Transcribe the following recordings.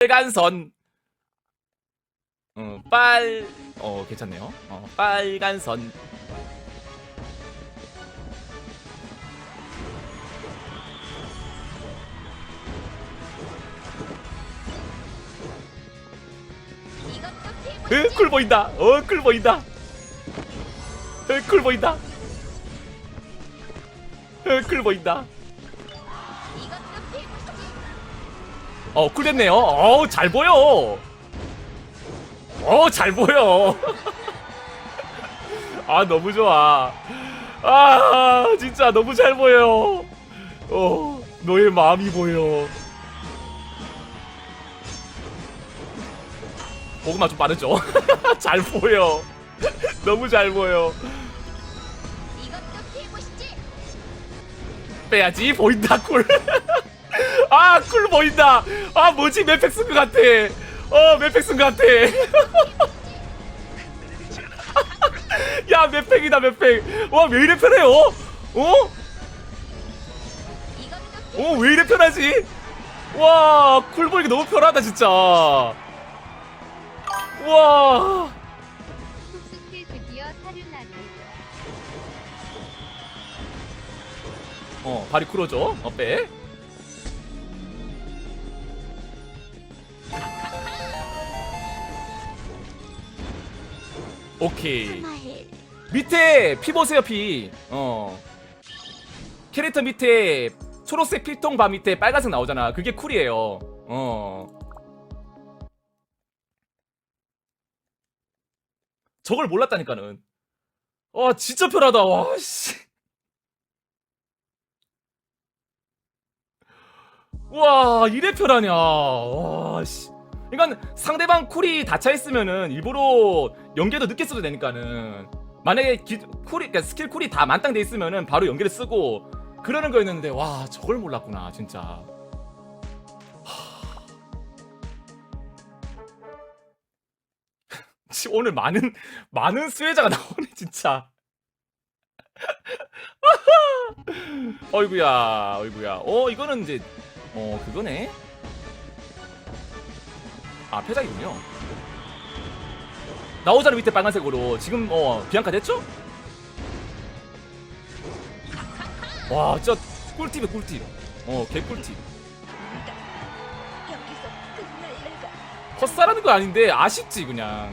빨간 선. 어, 빨, 어, 괜찮네요. 어, 빨간 선. 으, 쿨 보인다. 어, 쿨 보인다. 으, 쿨 보인다. 으, 쿨 보인다. 어, 쿨 됐네요. 어, 잘 보여. 어, 잘 보여. 아, 너무 좋아. 아, 진짜 너무 잘 보여. 어, 너의 마음이 보여. 보고만 좀 빠르죠? 잘 보여. 너무 잘 보여. 빼야지. 보인다, 쿨. 아, 쿨 보인다. 아, 뭐지? 맵팩 쓴 것 같아. 어, 맵팩 쓴 것 같아. 야, 맵팩이다, 맵팩. 와, 왜 이래 편해요? 어? 어, 왜 이래 편하지? 와, 쿨 보이기 너무 편하다, 진짜. 와. 어, 발이 쿨어져. 어, 빼. 오케이. 밑에 피 보세요, 피. 어. 캐릭터 밑에 초록색 필통 바 밑에 빨간색 나오잖아. 그게 쿨이에요. 어. 저걸 몰랐다니까는. 와, 진짜 편하다. 와, 씨. 와 이래 편하냐. 와 씨. 그러니까 상대방 쿨이 닫혀 있으면은 일부러 연계도 늦게 써도 되니까는. 만약에 기, 쿨이 그러니까 스킬 쿨이 다 만땅돼 있으면은 바로 연계를 쓰고 그러는 거였는데 와 저걸 몰랐구나 진짜. 하. 씨, 오늘 많은 많은 수혜자가 나오네 진짜. 어이구야 어이구야. 어 이거는 이제 어 그거네. 아 패작이군요. 나오잖아 밑에 빨간색으로. 지금 어 비앙카 됐죠? 와 진짜 꿀팁이 꿀팁. 어 개꿀팁. 헛살하는 거 아닌데 아쉽지 그냥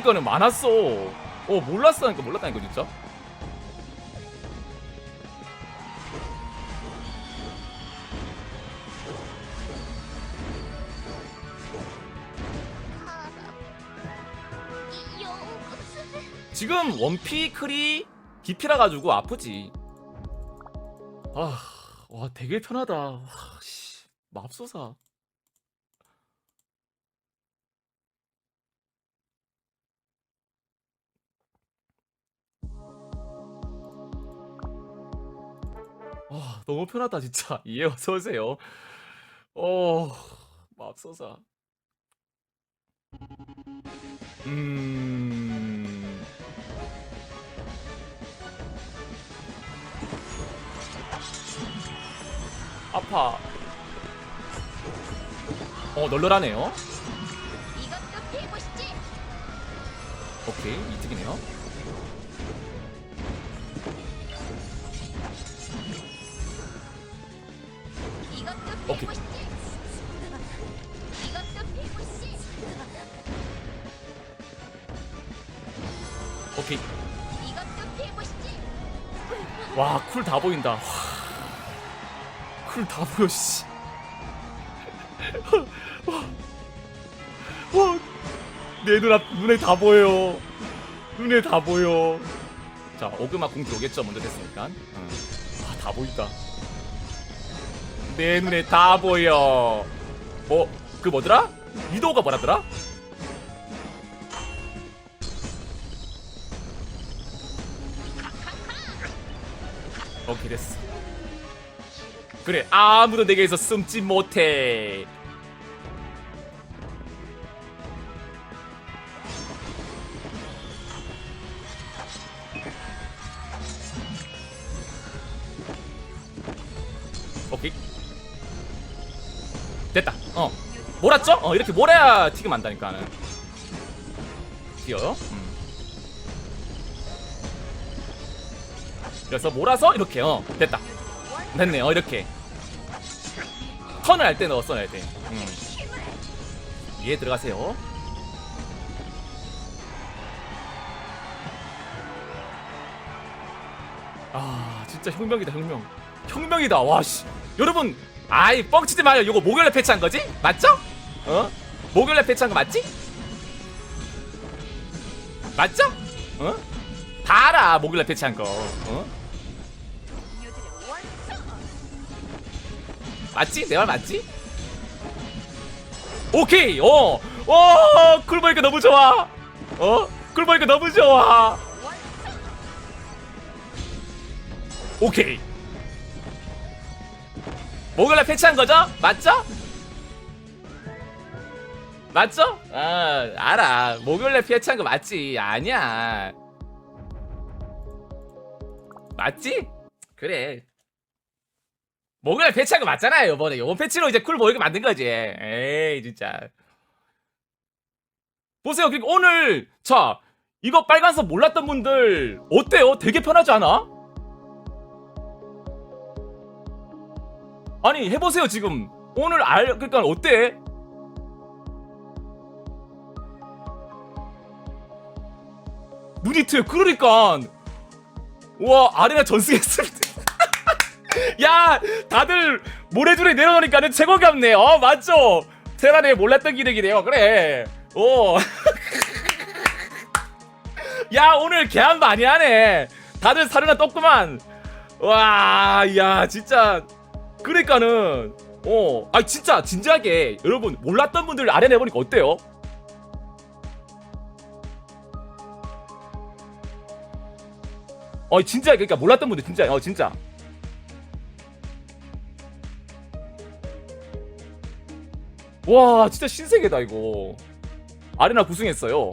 그러니까는 많았어 어 몰랐다니까 몰랐다니까 진짜 지금 원피 클이 기피라 가지고 아프지. 아, 와 되게 편하다. 와, 씨, 맙소사. 와 너무 편하다 진짜. 이해 어서 오세요. 어, 맙소사. 음. 아파. 어, 널널하네요. 오케이, 이득이네요. 오케이. 오케이. 와, 쿨 다 보인다. 쿨 다 보여, 씨. 와, 내 눈앞, 눈에 다 보여. 눈에 다 보여. 자, 오그마 궁 들어오겠죠? 먼저 됐으니까. 응. 아, 다 보인다. 내 눈에 다 보여. 뭐, 그 뭐더라? 위도우가 뭐라더라? 오케이 됐어 그래 아무도 내게서 숨지 못해 몰았죠? 어 이렇게 몰아야 튀김 안다니까는 튀어요 음. 그래서 몰아서 이렇게 어 됐다 됐네 어 이렇게 턴을 할 때 넣었어 야 돼 음. 이해 들어가세요 아 진짜 혁명이다 혁명 혁명이다 와씨 여러분 아이 뻥치지 마요 이거 목요일에 패치한 거지? 맞죠? 어? 목요일에 패치한 거 맞지? 맞죠? 어? 다 알아 목요일에 패치한 거 어? 맞지? 내 말 맞지? 오케이 어! 어! 쿨보이가 너무 좋아 어? 쿨보이가 너무 좋아 오케이 목요일에 패치한 거죠? 맞죠? 맞죠? 아 알아 목요일에 패치한 거 맞지 아니야 맞지? 그래 목요일에 패치한 거 맞잖아요 이번에 요번 패치로 이제 쿨 모이게 만든 거지 에이 진짜 보세요 그리고 오늘 자 이거 빨간색 몰랐던 분들 어때요? 되게 편하지 않아? 아니 해보세요 지금 오늘 알 그러니까 어때? 트여. 그러니까. 와 아레나 전승했습니다. 야 다들 모래줄에 내려놓으니까는 최고감네. 어 맞죠? 테란에 몰랐던 기력이네요. 그래. 오야 오늘 개한 많이 하네. 다들 사르나 떴구만. 와 야 진짜. 그러니까는 어 아 진짜 진지하게 여러분 몰랐던 분들 아래 내보니까 어때요? 어 진짜 그러니까 몰랐던 분들 진짜 어 진짜. 와 진짜 신세계다 이거. 아레나 구승했어요.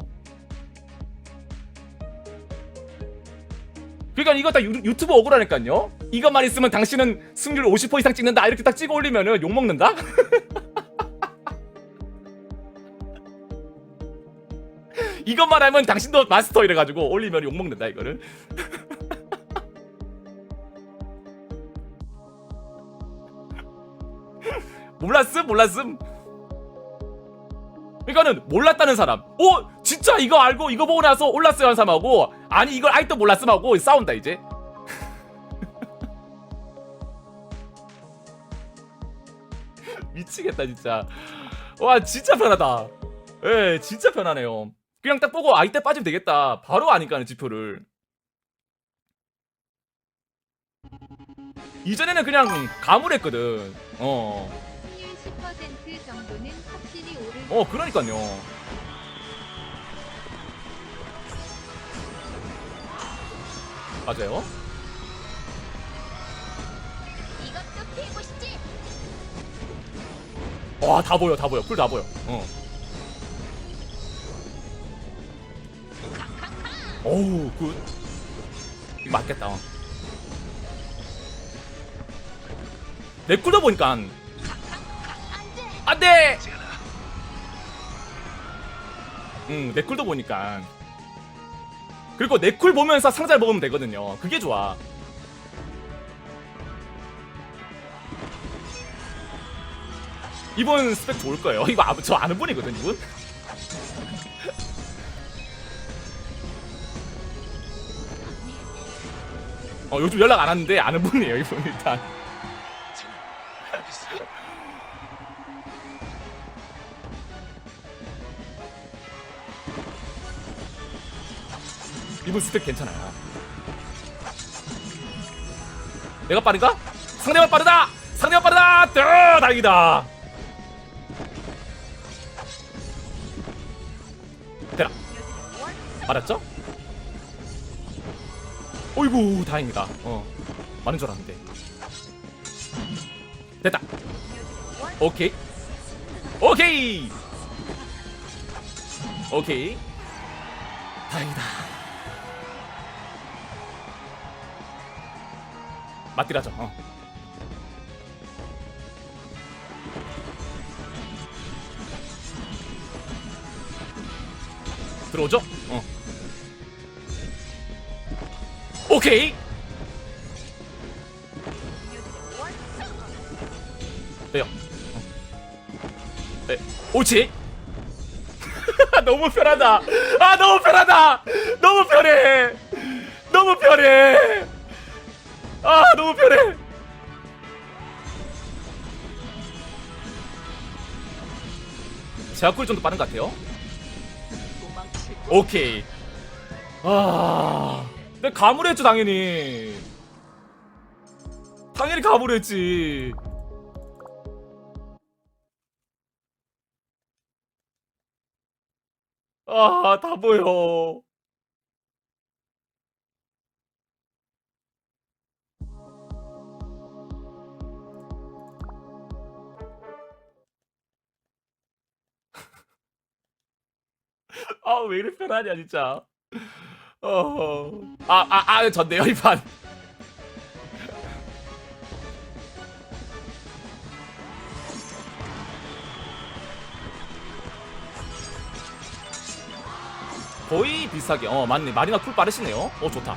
그러니까 이거 다 유, 유튜브 억울하니까요? 이것만 있으면 당신은 승률 50% 이상 찍는다. 이렇게 딱 찍어 올리면은 욕먹는다? 이것만 하면 당신도 마스터 이래가지고 올리면 욕먹는다 이거는 몰랐음 몰랐음. 그러니까는 몰랐다는 사람. 어 진짜 이거 알고 이거 보고 나서 올랐어요 하는 사람하고. 아니 이걸 아직도 몰랐음 하고 싸운다 이제. 미치겠다 진짜. 와 진짜 편하다. 예 진짜 편하네요. 그냥 딱 보고 아 이때 빠지면 되겠다. 바로 아니까는 지표를. 이전에는 그냥 가물했거든. 어. 확률 10% 정도는 확실히 오를 어 그러니까요. 맞아요? 이것도 해보시지? 와 다 보여 다 보여. 풀다 보여. 어. 어우 굿. 이거 맞겠다. 어. 내 쿨도 보니까 안돼! 응내 쿨도 보니까. 그리고 내쿨 보면서 상자를 먹으면 되거든요. 그게 좋아. 이번 스펙 좋을 거예요. 이거 아, 저 아는 분이거든 이분? 어 요즘 연락 안 왔는데 아는 분이에요 이분 일단 이분 스택 괜찮아요. 내가 빠른가? 상대가 빠르다! 상대가 빠르다! 뜨! 다행이다! 되라. 맞았죠? 어이구, 다행이다. 어. 많은 줄 알았는데. 됐다. 오케이. 오케이! 오케이. 다행이다. 맞디라져 어. 들어오죠? 어. 오케이 돼요 네. 옳지 너무 편하다 아 너무 편하다 너무 편해 너무 편해 아 너무 편해. 제가 꿀 좀더 빠른 것 같아요. 오케이. 아, 근데 가물했죠 당연히. 당연히 가물했지. 아, 다 보여. 아, 왜 이렇게 편하냐, 진짜. 어. 아, 아, 아, 졌네요, 이 판. 거의 비슷하게. 어, 맞네. 마리나 쿨 빠르시네요. 어. 좋다,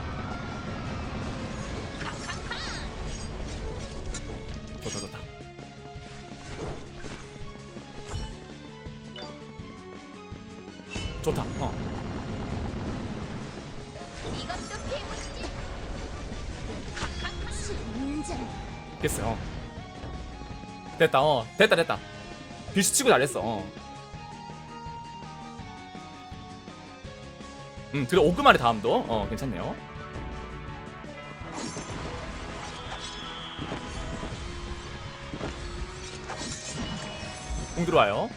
됐어. 어. 됐다. 어. 됐다. 됐다. 비수 치고 잘했어. 어. 음, 그래 오그마리 다음도 어 괜찮네요. 공 들어와요.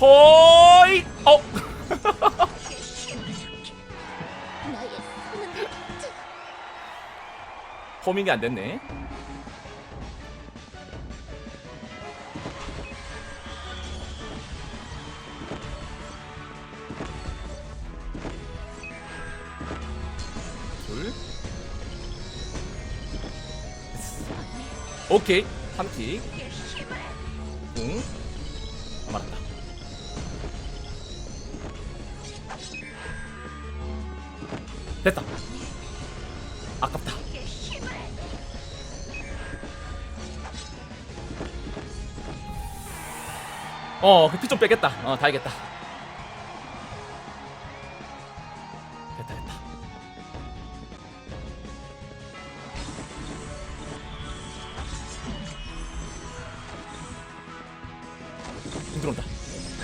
호이! 어! 호밍이 안 됐네. 둘. 오케이. 3킥. 응. 아, 맞았다. 됐다. 아깝다. 어, 그 피 좀 빼겠다. 어, 다행겠다. 됐다, 됐다. 공 들어온다.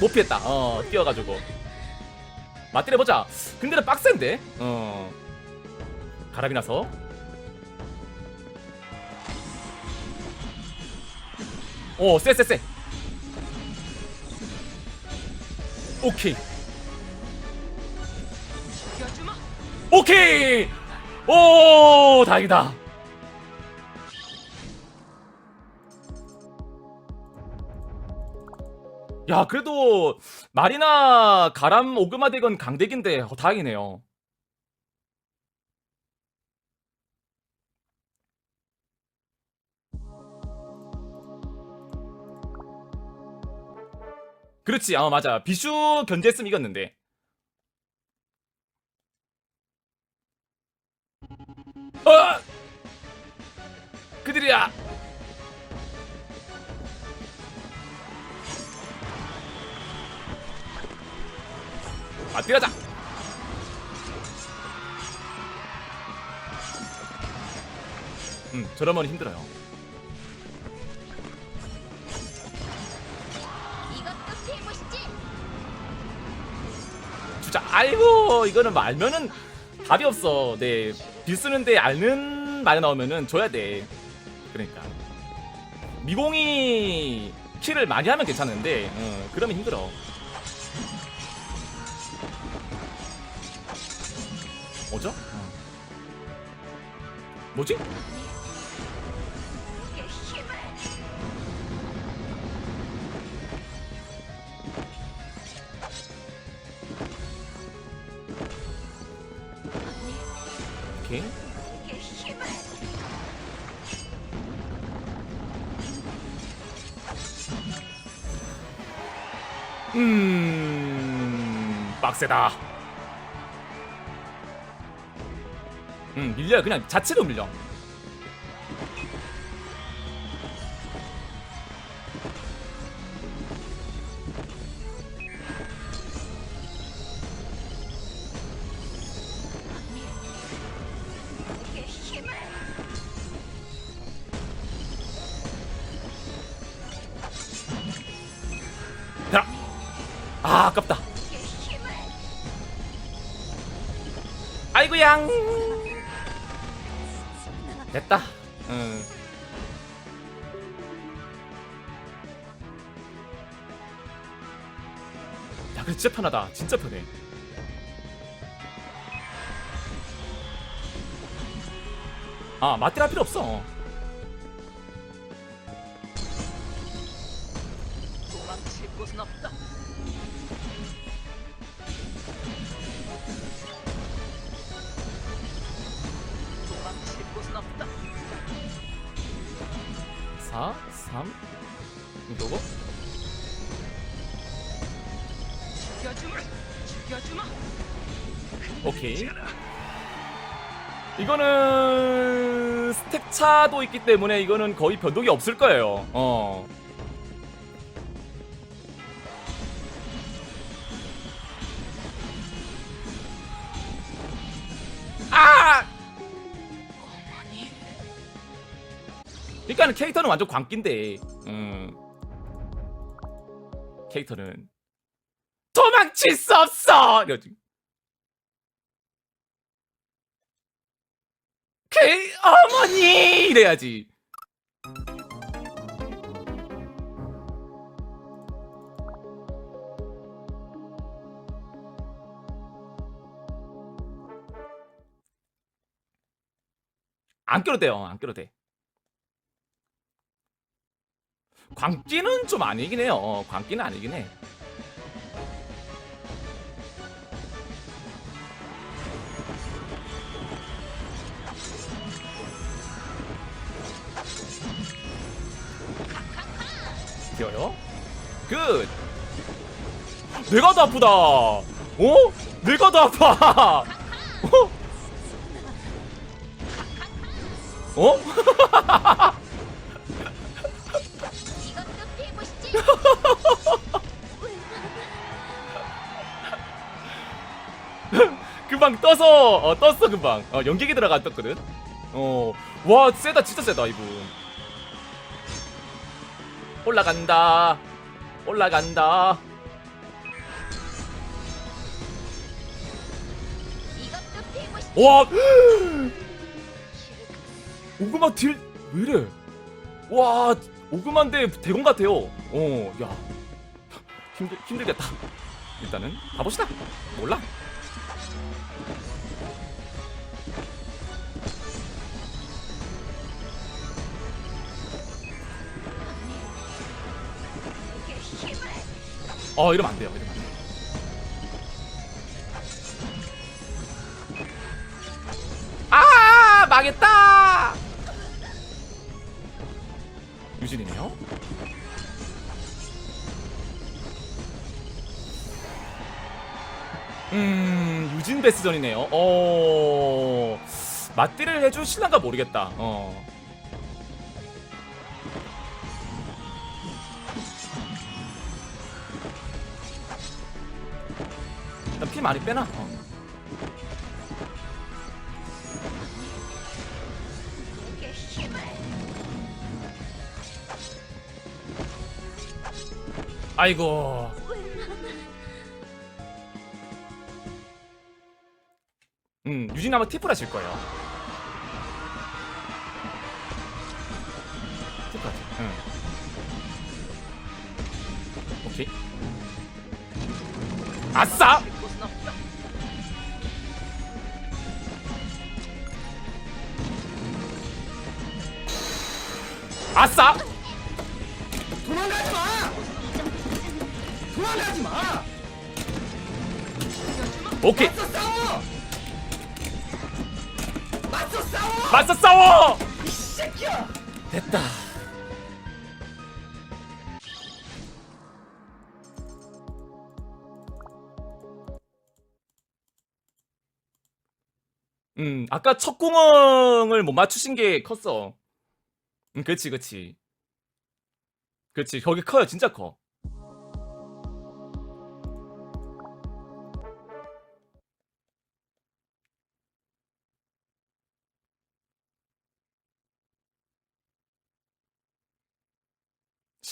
못 피했다. 어, 뛰어가지고. 맞때려 보자. 근데는 빡센데. 어. 가람이 나서. 오, 쎄, 쎄, 쎄. 오케이. 오케이. 오, 다행이다. 야, 그래도 마리나 가람 오그마 덱은 강덱인데 어, 다행이네요. 그렇지, 아 맞아. 비슈 견제했으면 이겼는데. 어! 그들이야. 맞들어자. 음, 저러면 힘들어요. 진짜 아이고 이거는 말면은 답이 없어. 네, 빌 쓰는데 앓는 말이 나오면은 줘야 돼. 그러니까 미공이 킬을 많이 하면 괜찮은데, 어, 그러면 힘들어. 뭐죠? 어. 뭐지? 오케이. 음, 빡세. 빡세다. 음 밀려요 그냥 자체로 밀려. 아이고양. 됐다. 응. 야, 근데 진짜 편하다. 진짜 편해. 아, 맞대할 필요 없어. 4, 3, 이거고? 오케이. 이거는 스택 차도 있기 때문에 이거는 거의 변동이 없을 거예요. 어. 완전 광기인데. 음. 캐릭터는 도망칠 수 없어. 이러지. 그 어머니 이래야지. 안 껴도 돼요. 안 껴도 돼. 광기는 좀 아니긴 해요. 어, 광기는 아니긴 해. 뛰어요. 끝. 내가 더 아프다. 어? 내가 더 아파. 어? 어? 금방 떠서 어, 떴어 금방. 어, 연기기 들어가 떴거든. 어, 와 세다 진짜 세다 이분. 올라간다. 올라간다. 와. 오그마 딜 왜 이래? 와 오그마인데 대공 같아요. 어, 야 힘들 힘들겠다. 일단은 가봅시다. 몰라. 어 이러면 안 돼요. 이러면 안 돼요. 아 망했다. 유진이네요. 음 유진 베스전이네요. 어 맞디를 해줄 신랑가 모르겠다. 어. 일단 피 많이 빼놔. 어. 아이고. 유진 아마 티프라 칠 거예요. 티프라 칠. 응. 오케이. 아싸! 아싸! 도망가지 마! 도망가지 마! 오케이. 싸워! 맞서 싸워! 이 새끼야! 됐다. 음, 아까 첫 공을 못 맞추신 게 컸어. 음, 그치, 그치. 그치, 벽이 커요, 진짜 커.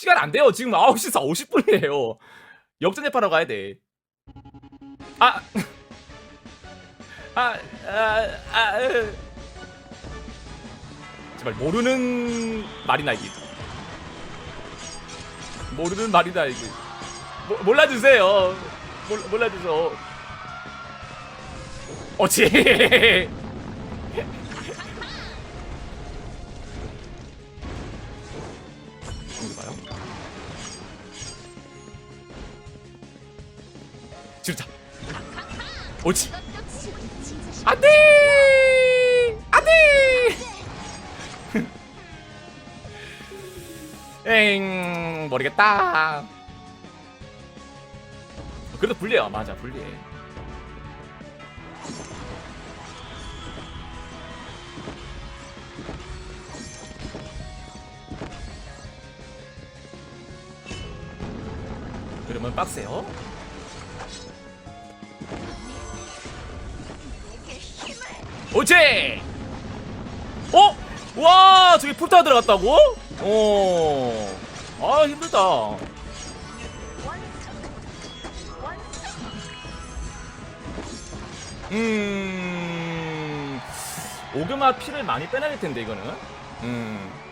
시간 안 돼요. 지금 9시 50분이에요. 역전 재판하러 가야 돼. 아. 아, 아, 아, 으. 제발 모르는 말이나 이게. 모르는 말이나 이게. 모, 몰라주세요. 몰, 몰라주세요. 어치. 진짜 안돼! 안돼! 엥 모르겠다. 그래도 불리해 맞아 불리해. 그러면 빡세요 오케이 어? 와 저기 풀타 들어갔다고? 어. 아 힘들다 음 오그마 피를 많이 빼내야 될 텐데 이거는 음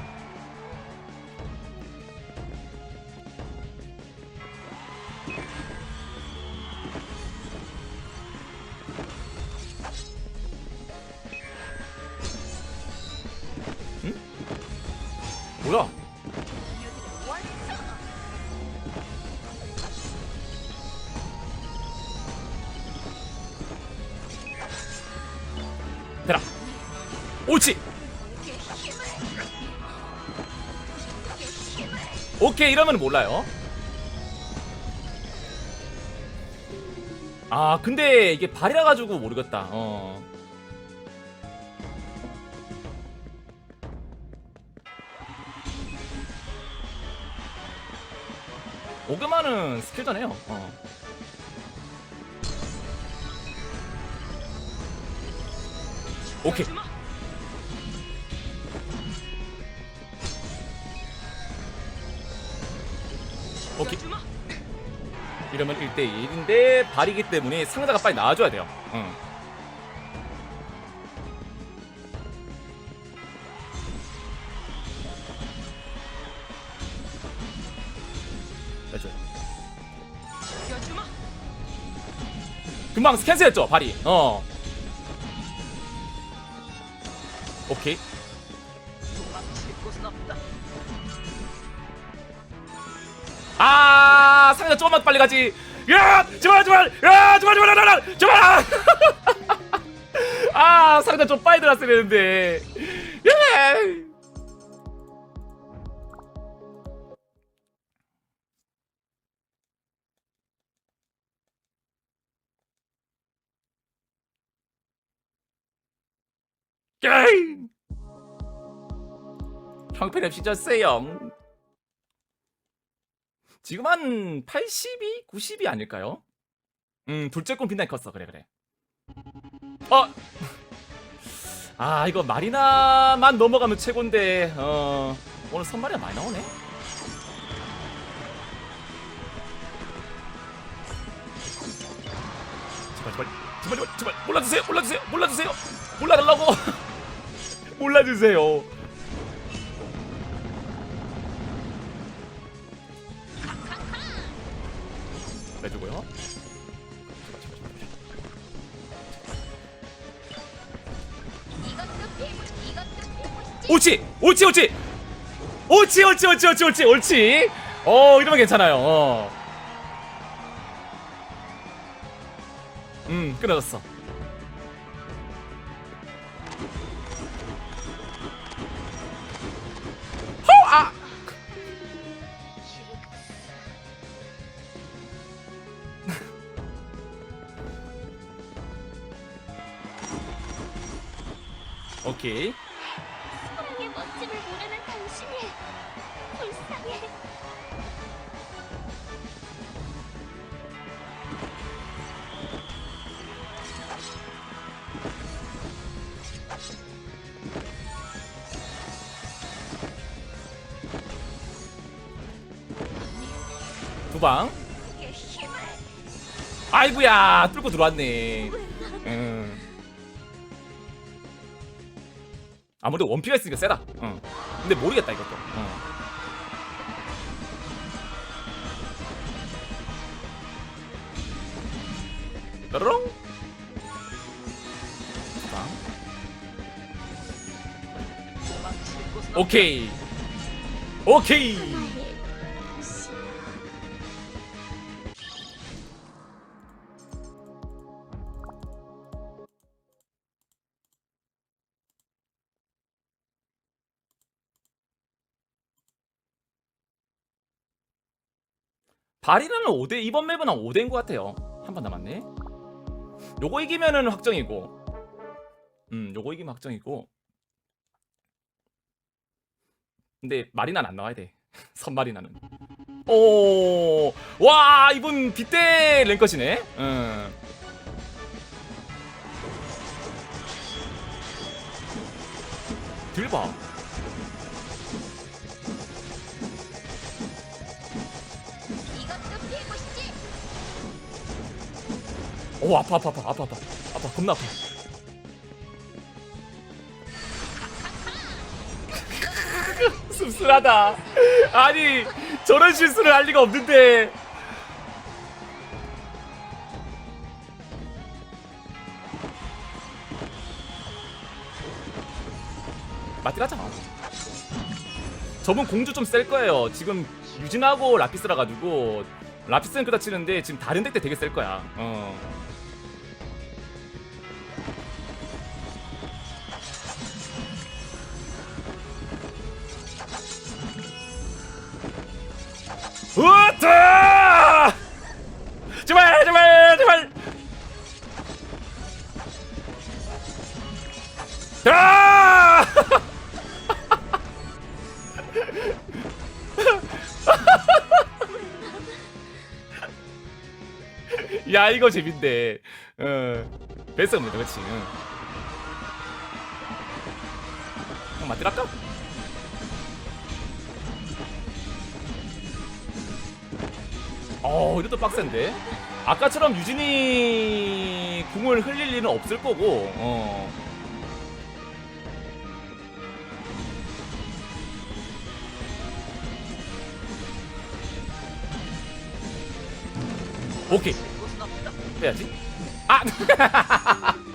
오케이 이러면 몰라요. 아 근데 이게 발이라 가지고 모르겠다. 어. 오그마는 스킬전해요. 어. 오케이. 이러면 1대1인데 발이기 때문에 상자가 빨리 나와줘야 돼요. 응. 금방 캔슬했죠 발이. 어. 오케이. 도 아 상자 조금만 빨리 가지. 야 제발 제발 야 제발 제발 제발 제발. 아 상자 좀 빨리 들어갔어야 되는데. 예. 게임 형편없이 졌어요. 지금 한 82, 90이 아닐까요? 음 둘째 꿈 빛나게 컸어 그래 그래. 어. 아 이거 마리나만 넘어가면 최고인데 어 오늘 선발이 많이 나오네. 제발 제발 제발 제발 제발 몰라주세요 몰라주세요 몰라주세요 몰라달라고 몰라주세요. 옳지 옳지 옳지. 옳지 옳지 옳지 옳지 옳지 옳지. 어 이러면 괜찮아요. 어. 음 끊어졌어. 허 아! 오케이 힘을. 아이구야 뚫고 들어왔네. 음. 아무래도 원피가 있으니까 세다. 응. 근데 모르겠다 이것도. 도망칠 곳은 오케이. 오케이 바리나는 5대 이번 맵은 한 5대인 것 같아요. 한 번 남았네. 요거 이기면은 확정이고. 음, 요거 이기면 확정이고. 근데 마리나는 안 나와야 돼. 선마리나는. 오, 와 이분 빗대 랭컷이네. 음. 들봐. 오 아파 아파 아파 아파 아파 아파 겁나 아파. 씁쓸하다. 아니 저런 실수를 할 리가 없는데. 맞들하자. 저분 공주 좀 셀 거예요. 지금 유진하고 라피스라 가지고 라피스는 그다 치는데 지금 다른 덱 때 되게 셀 거야. 어. 야 이거 재밌네. 어. 뱃스 없네, 그렇지. 응. 형 맞들할까? 어, 이것도 빡센데. 아까처럼 유진이 궁을 흘릴 일은 없을 거고. 어. 오케이. 빼야지. 아!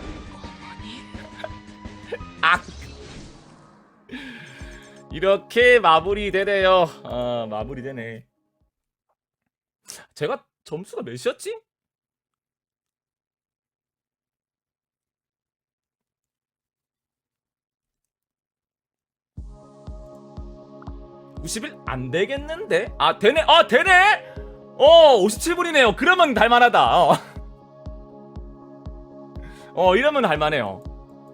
아! 이렇게 마무리되네요. 아, 마무리되네. 제가 점수가 몇이었지? (91) 안 되겠는데 아 되네 아 되네 어 57분이네요 그러면 달만하다 어. 어 이러면 할만해요